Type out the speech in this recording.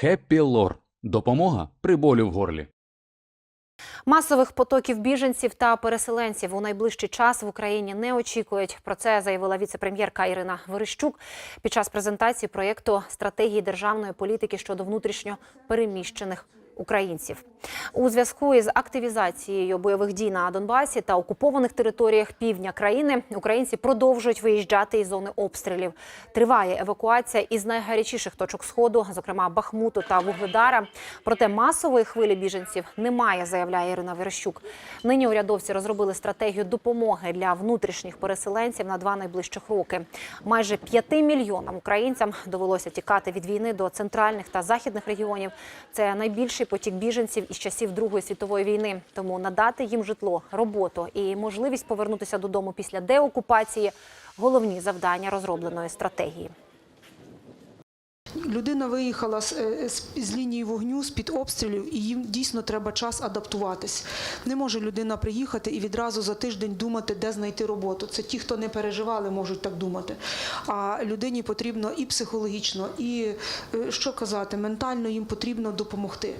Хеппі Лор. Допомога при болю в горлі. Масових потоків біженців та переселенців у найближчий час в Україні не очікують. Про це заявила віце-прем'єрка Ірина Верещук під час презентації проєкту стратегії державної політики щодо внутрішньо переміщених українців. У зв'язку із активізацією бойових дій на Донбасі та окупованих територіях півдня країни українці продовжують виїжджати із зони обстрілів. Триває евакуація із найгарячіших точок сходу, зокрема Бахмуту та Вугледара. Проте масової хвилі біженців немає, заявляє Ірина Верещук. Нині урядовці розробили стратегію допомоги для внутрішніх переселенців на два найближчих роки. Майже п'яти мільйонам українцям довелося тікати від війни до центральних та західних регіонів. Це найбільший потік біженців із часів Другої світової війни. Тому надати їм житло, роботу і можливість повернутися додому після деокупації головні завдання розробленої стратегії. Людина виїхала з, е, з, з лінії вогню, з під обстрілів, і їм дійсно треба час адаптуватись. Не може людина приїхати і відразу за тиждень думати, де знайти роботу. Це ті, хто не переживали, можуть так думати. А людині потрібно і психологічно, і е, що казати, ментально їм потрібно допомогти.